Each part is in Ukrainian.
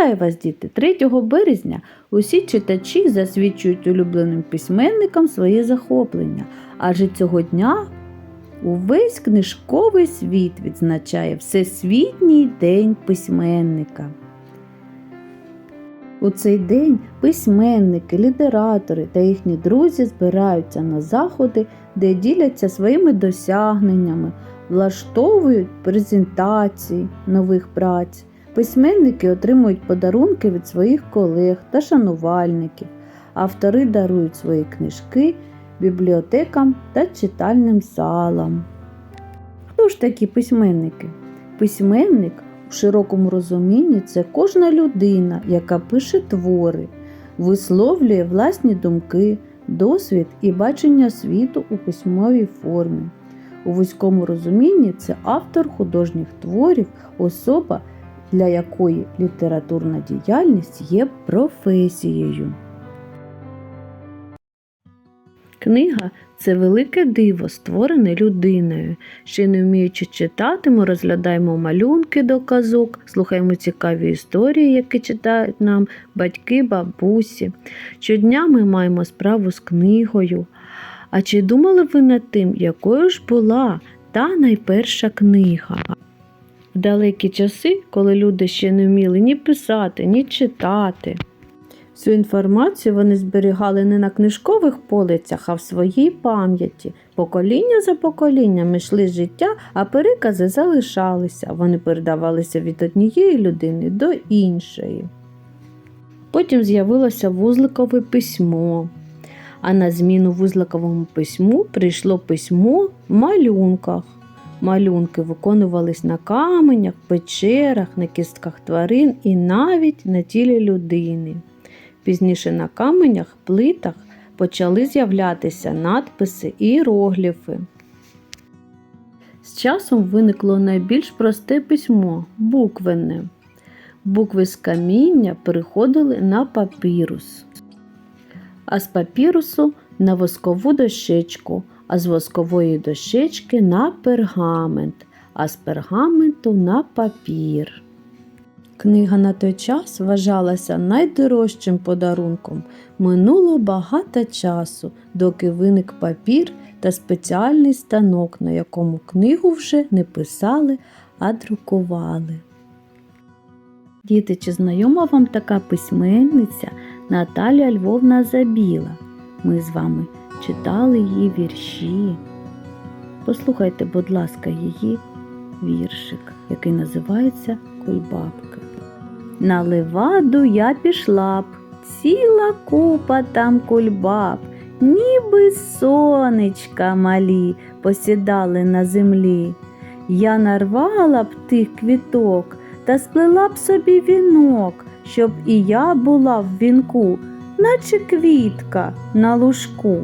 Вітаю вас, діти! 3 березня усі читачі засвідчують улюбленим письменникам своє захоплення, адже цього дня увесь книжковий світ відзначає Всесвітній день письменника. У цей день письменники, літератори та їхні друзі збираються на заходи, де діляться своїми досягненнями, влаштовують презентації нових праць. Письменники отримують подарунки від своїх колег та шанувальників. Автори дарують свої книжки бібліотекам та читальним залам. Хто ж такі письменники? Письменник у широкому розумінні це кожна людина, яка пише твори, висловлює власні думки, досвід і бачення світу у письмовій формі. У вузькому розумінні це автор художніх творів, особа, для якої літературна діяльність є професією. Книга це велике диво, створене людиною. Ще не вміючи читати, ми розглядаємо малюнки до казок, слухаємо цікаві історії, які читають нам батьки, бабусі. Щодня ми маємо справу з книгою. А чи думали ви над тим, якою ж була та найперша книга? В далекі часи, коли люди ще не вміли ні писати, ні читати. Всю інформацію вони зберігали не на книжкових полицях, а в своїй пам'яті. Покоління за поколінням йшли життя, а перекази залишалися. Вони передавалися від однієї людини до іншої. Потім з'явилося вузликове письмо. А на зміну вузликовому письму прийшло письмо в малюнках. Малюнки виконувались на каменях, печерах, на кістках тварин і навіть на тілі людини. Пізніше на каменях, плитах почали з'являтися надписи і іерогліфи. З часом виникло найбільш просте письмо буквенне. Букви з каміння переходили на папірус, а з папірусу на воскову дощечку, а з воскової дощечки на пергамент, а з пергаменту на папір. Книга на той час вважалася найдорожчим подарунком. Минуло багато часу, доки виник папір та спеціальний станок, на якому книгу вже не писали, а друкували. Діти, чи знайома вам така письменниця Наталія Львовна Забіла? Ми з вами читали її вірші. Послухайте, будь ласка, її віршик, який називається Кульбабка. На леваду я пішла б, ціла купа там кульбаб, ніби сонечка малі посідали на землі. Я нарвала б тих квіток та сплела б собі вінок, щоб і я була в вінку, наче квітка на лужку.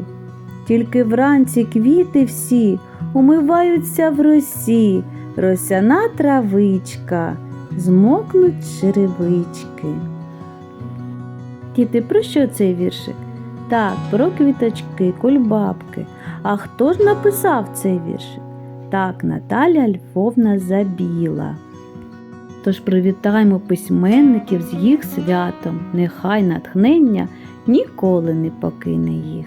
Тільки вранці квіти всі умиваються в росі, росяна травичка змокнуть черевички. Діти, про що цей віршик? Так, про квіточки, кульбабки. А хто ж написав цей віршик? Так, Наталя Львовна Забіла. Тож привітаємо письменників з їх святом. Нехай натхнення ніколи не покине їх.